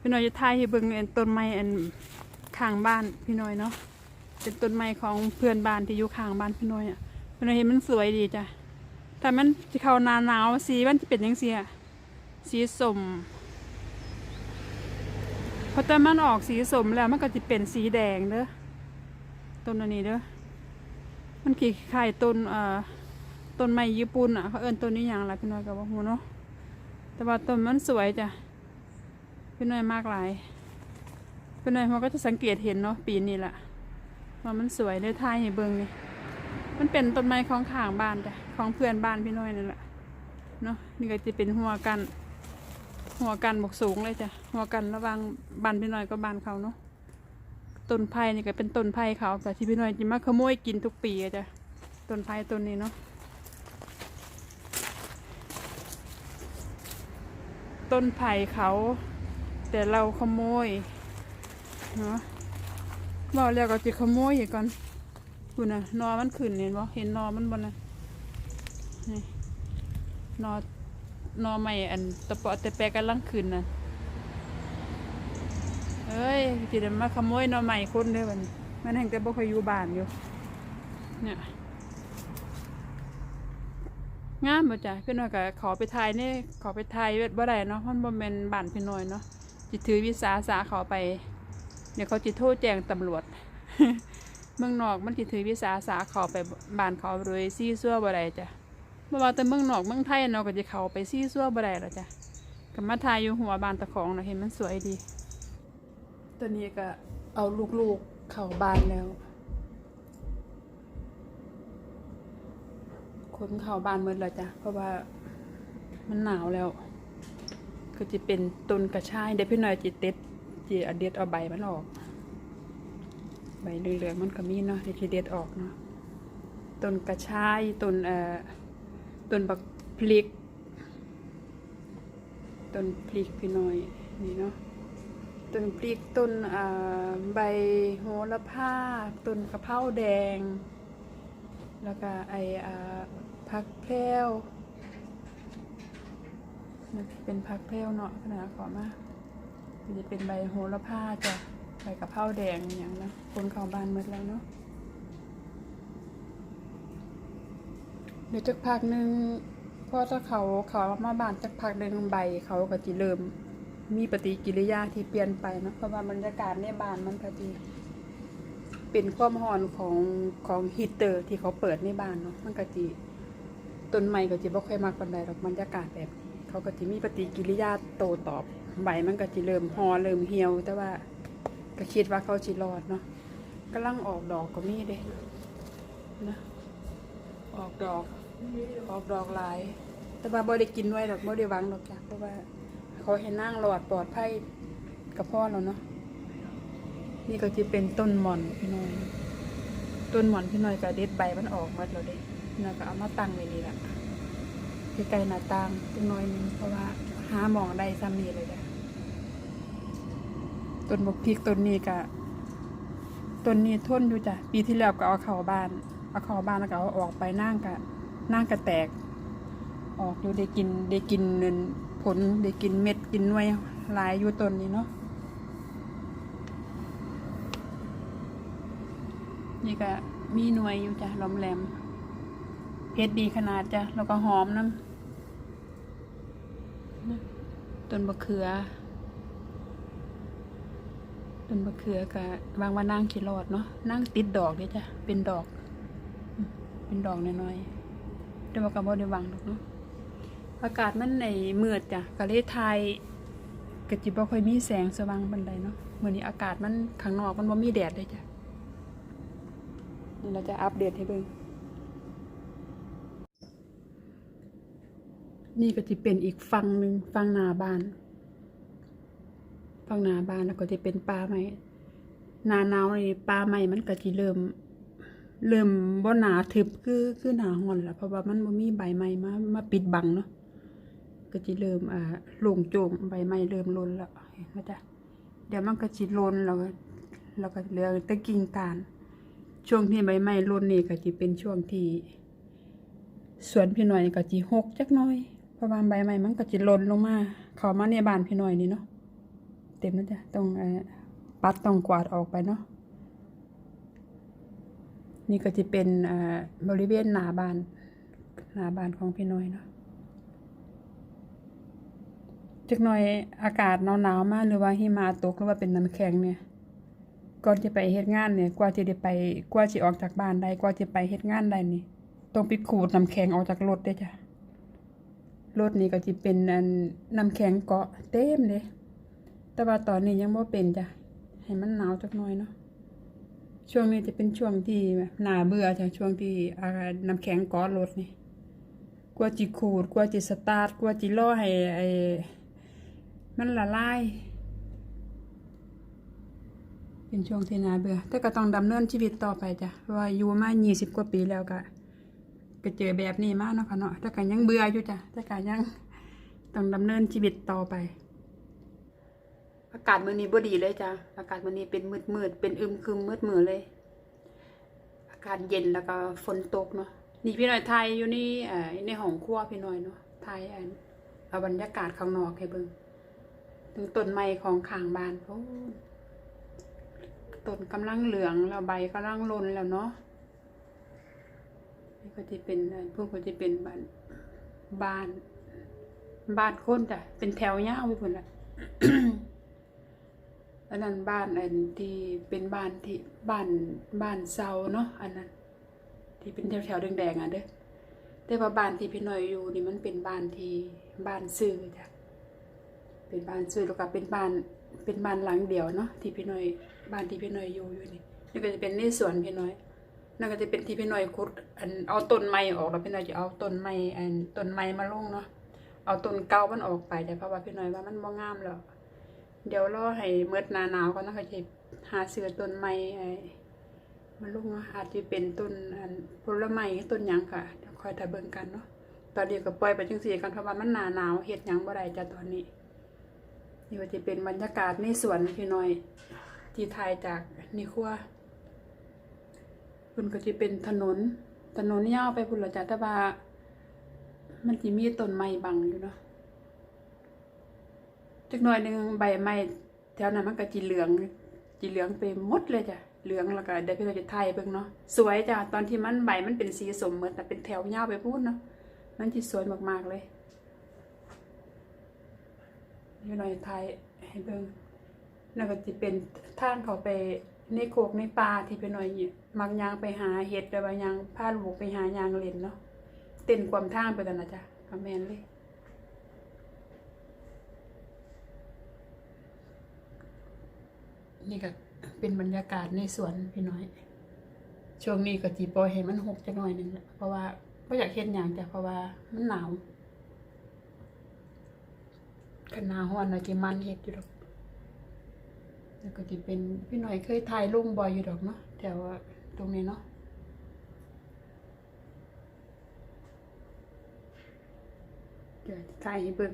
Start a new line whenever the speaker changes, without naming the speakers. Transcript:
พี่น้อยจะทายให้เบิ่งอันต้นไม้อันข้างบ้านพี่น้อยเนาะเป็นต้นไม้ของเพื่อนบ้านที่อยู่ข้างบ้านพี่น้อยอะพี่น้อยเห็นมันสวยดีจ้ะแต่มันจะเข้าหนาหนาวสีมันจะเป็นยังเสียสีส้มพอแต่มันออกสีสมแล้วมันก็จะเป็นสีแดงเด้อต้นอันนี้เด้อมันคล้ายๆต้นเอ่อต้นไม้ญี่ปุ่นอะเขาเอิ้นต้นนี้อย่างไรพี่น้อยกับว่าหูเนาะแต่ว่าต้นมันสวยจ้ะ พี่น้อยมากหลายพี่น้อยเขาก็จะสังเกตเห็นเนาะปีนี้แหละว่ามันสวยได้ทายให้เบิงนี่มันเป็นต้นไม้ของข้างบ้านจ้ะของเพื่อนบ้านพี่น้อยนั่นแหละเนาะนี่ก็จะเป็นหัวกัน หัวกันบกสูงเลยจ้ะหัวกันระว่างบ้านพี่น้อยกับบ้านเขาเนาะต้นไผ่นี่ก็เป็นต้นไผ่เขาแต่ที่พี่น้อยจะมาขโมยกินทุกปีอะจ้ะต้นไผ่ต้นนี้เนาะต้นไผ่เขา แต่เราขโมยเนาะบอกแล้วก็จะขโมยอีกก่อนคุณน่ะนอมันขึ้นเห็นบ่เห็นนอมันบนนะนี่นอนอใหม่อันตะเปาะตะแปะกันลังขึ้นน่ะเอ้ยจิเดมาขโมยนอใหม่คนเด้อวันมันแห่งแต่บ่คอยอยู่บ้านอยู่เนี่ยงามบ่จ้ะพี่น้อยก็ขอไปถ่ายนี่ขอไปถ่ายเวทบ่ได้เนาะพราะมันบ่แม่นบ้านพี่น้อยเนาะ จิตถือวิสาสะเขาไป เดี๋ยวเขาจิตโทษแจ้งตำรวจ เมืองนอกมันจิตถือวิสาสะเขาไปบ้านเขาโดยซี่ซั่วบ่ได้จ้ะบ่ว่าแต่เมืองนอกเมืองไทยเนาะก็จะเขาไปซี่ซั่วบ่ได้แล้วจ้ะกับมาทายอยู่หัวบานตะของนะเห็นมันสวยดี ตัวนี้ก็เอาลูกๆเข้าบานแล้วคนเข้าบานหมดแล้วจ้ะเพราะว่ามันหนาวแล้ว ก็จะเป็นต้นกระชายเดี๋ยวพี่หน่อยจิเด็ดจีเอาเด็ดเอาใบมันออก ใบเหลืองๆมันก็มีเนาะที่เด็ดออกเนาะต้นกระชายต้นเอ่อต้นบักพลิกต้นพลิกพี่น่อยนี่เนาะต้นพลิกต้นอ่าใบโหระพาต้นกระเพราแดง แล้วก็ไออ่าผักแพรว มันเป็นพักเพลวเนาะขนาดขอมามันจะเป็นใบโหระพาจ้ะใบกะเพราแดงอย่างนะคนเขาบานหมดแล้วเนาะเดี๋ยวจักพักหนึ่งพอถ้าเขาเขามาบานจักพักหนึ่งใบเขาก็จะเริ่มมีปฏิกิริยาที่เปลี่ยนไปเนาะเพราะว่าบรรยากาศในบ้านมันพอดีเป็นความร้อนของของฮีตเตอร์ที่เขาเปิดในบ้านเนาะมันก็จีต้นไม้ก็จะบ่ค่อยมากปานใดหรอกบรรยากาศแบบ เขาก็จะมีปฏิกิริยาโตตอบใบมันก็จะเริ่มหอเริ่มเหี่ยว แต่ว่าก็คิดว่าเขาจิรอดเนาะกำลังออกดอกก็มีเด้นะออกดอกออกดอกหลาย แต่ว่าบ่ได้กินไว้ดอกบ่ได้วังดอกจ้ะเพราะว่า เขาให้นั่งรอดปลอดภัยกับพ่อเราเนาะนี่ก็จะเป็นต้นหม่อนพี่น้อย ต้นหม่อนพี่น้อยก็เด็ดใบมันออกหมดแล้วเด้แล้วก็เอามาตั้งไว้นี่แหละ ใกล้ๆหน้าต่างจังน้อยนึงเพราะว่าหาหมองได้ซ้ำนี่เลยจ้ะต้นบกพริกต้นนี้ก็ต้นนี้ทนอยู่จ้ะปีที่แล้วก็เอาเข้าบ้าน เอาเข้าบ้านแล้วก็เอาออกไปนั่งกะนั่งกะแตก ออกอยู่ได้กินได้กินเงินผลได้กินเม็ดกินหน่วยหลายอยู่ต้นนี้เนาะนี่ก็มีหน่วยอยู่จ้ะลอมแหลมเพชรดีขนาดจ้ะแล้วก็หอมน้ำนะ ต้นบะเขือ ต้นบะเขือกับบางว่านั่งขีรอดเนาะนั่งติดดอกเด้จ้ะเป็นดอก เป็นดอกน้อยๆแต่ว่ากับ่ได้หวังดอกเนาะอากาศมันในมืดจ้ะก็เลยทยกะจิบ่ค่อยมีแสงสว่างบันไดเนาะเมื้อนี้อากาศมันข้างนอกมันบ่มีแดดเลยจ้ะนี่เราจะอัปเดตให้เบิ่ง นี่ก็จะเป็นอีกฝั่งหนึ่งฝั่งหน้าบ้านฝั่งหน้าบ้านแล้วก็จะเป็นป่าไม้หนาหนาวนี่ป่าไม้มันก็จะเริ่ม เริ่มบ่หนาทึบคือคือหนาร้อนแล้วเพราะว่ามันบ่มีใบไม้มามาปิดบังเนาะก็จะเริ่มอ่าลงโจงใบไม้เริ่มลนแล้วเห็นไหมจ๊ะเดี๋ยวมันก็สิหล่นแล้วก็แล้วก็เหลือต่กิ่งตาลช่วงที่ใบไม้ลนนี่ก็จะเป็นช่วงที่สวนพี่หน่อยก็จีหกจักหน่อย พระว่าใบไม้มันก็จีหล่นลงมาเขามาในบานพี่หน่อยนี่เนาะเต็มแล้วจ้ะต้องอปัดต้องกวาดออกไปเนาะนี่ก็จะเป็นบริเวณหน้าบานหน้าบานของพี่น้อยเนาะจักหน่อยอากาศหนาวๆมากหรือว่าหิมะตกหรือว่าเป็นน้ำแข็งเนี่ยก่อนจะไปเฮ็ดงานเนี่ยกว่าจะได้ไปกว่าสิออกจากบ้านได้กว่าจะไปเฮ็ดงานได้นี่ต้องไปขูดน้ำแข็งออกจากรถเด้จ้ะ รถนี่ก็สิเป็นอันน้ำแข็งเกาะเต็มเลยแต่ว่าตอนนี้ยังบ่เป็นจ้ะ ให้มันหนาวจักหน่อยเนาะ ช่วงนี้จะเป็นช่วงที่แบบน่าเบื่อจ้ะช่วงที่อากาศน้ำแข็งเกาะรถนี่กว่าจิขูดกว่าจิสตาร์ทกว่าจิรอให้ไอ้มันละลาย เป็นช่วงที่น่าเบื่อ แต่ก็ต้องดำเนินชีวิตต่อไปจ้ะเราะว่าอยู่มา 20 กว่าปีแล้วก็ ก็เจอแบบนี้มากเนาะค่ะเนาะแต่ก็ยังเบื่ออยู่จ้ะแต่ก็ยังต้องดำเนินชีวิตต่อไป อากาศมื้อนี้บ่ดีเลยจ้ะอากาศมื้อนี้เป็นมืดๆเป็นอึมครึมมืดมือเลย อากาศเย็นแล้วก็ฝนตกเนาะนี่พี่หน้อยไทยอยู่นี่เอ่อในห้องครัวพี่หน้อยเนาะไทยอันเอาบรรยากาศข้างนอกให้เบิ่งถึงต้นไม้ของข้างบ้านโอ้ต้นกำลังเหลืองแล้วใบกำลังหล่นแล้วเนาะ ก็จะเป็นอันพวกก็จะเป็นบ้านบ้านบ้านคนจ้ะเป็นแถวยาวไปหมดละอันนั้นบ้านอันที่เป็นบ้านที่บ้านบ้านเซาเนาะอันนั้น ที่เป็นแถวแถวแดงๆอะเด้อแต่ว่าบ้านที่พี่น้อยอยู่นี่มันเป็นบ้านที่บ้านซื่อจ้ะเป็นบ้านซื้อแล้วก็เป็นบ้านเป็นบ้านหลังเดียวเนาะที่พี่น้อยบ้านที่พี่น้อยอยู่อยู่นี่นี่ก็จะเป็นในสวนพี่น้อย นั่นก็จะเป็นที่พี่น้อยขุดอันเอาต้นไม้ออกแล้วพี่น้อยจะเอาต้นไม้อันต้นไม้มาลงเนาะเอาต้นเก่ามันออกไปแต่เพราะว่าพี่น้อยว่ามันบ่งามแล้วเดี๋ยวรอให้เมื่อหนาหนาวก็นะคะจะหาซื้อต้นไม้ไอ้มาลงเนาะอาจจะเป็นต้นอันผลไม้ต้นหยังค่ะเดี๋ยวคอยถ้าเบิ่งกันเนาะตอนนี้ก็ปล่อยไปจังซี่กันเพราะว่ามันหนาหนาวเฮ็ดหยังบ่ได้จ้ะตอนนี้นี่ก็จะเป็นบรรยากาศในสวนพี่น้อยที่ถ่ายจากนี่ครั วคุณก็จะเป็นถนน ถนนยาวไปพุ่นละจ้ะแต่ว่ามันจะมีต้นไม้บังอยู่เนาะจักหน่อยหนึ่งใบไม้แถวนั้นมันก็จีเหลืองจีเหลืองไปหมดเลยจ้ะเหลืองแล้วก็เดี๋ยวพี่เราจะถ่ายเบิ่งเนาะสวยจ้ะตอนที่มันใบมันเป็นสีสมเหมือนแต่เป็นแถวยาวไปพูดเนาะมันจะสวยมากๆเลยยี่หน่อยไทยให้เบิ่งแล้วก็จะเป็นทางเขาไป ในโคกในป่าที่ไปหน่อยเนี่ยมักยางไปหาเห็ดแล้วว่ายางพาลูกไปหายางเล่นเนาะเต้นความท่างไปกันนะจ๊ะคอมเมนเลยนี่ก็เป็นบรรยากาศในสวนพี่น้อย ช่วงนี้ก็จีปล่อยให้มันหกจักหน่อยหนึ่งแหละเพราะว่าไม่อยากเห็นอย่างจ้ะเพราะว่ามันหนาวคณะฮ้อนนะที่มันเฮ็ดอยู่ดอก แล้วก็จะเป็นพี่หน่อยเคยถ่ายลงบ่อยอยู่ดอกเนาะแถวตรงนี้เนาะเดี๋ยวถ่ายให้เบิ่ง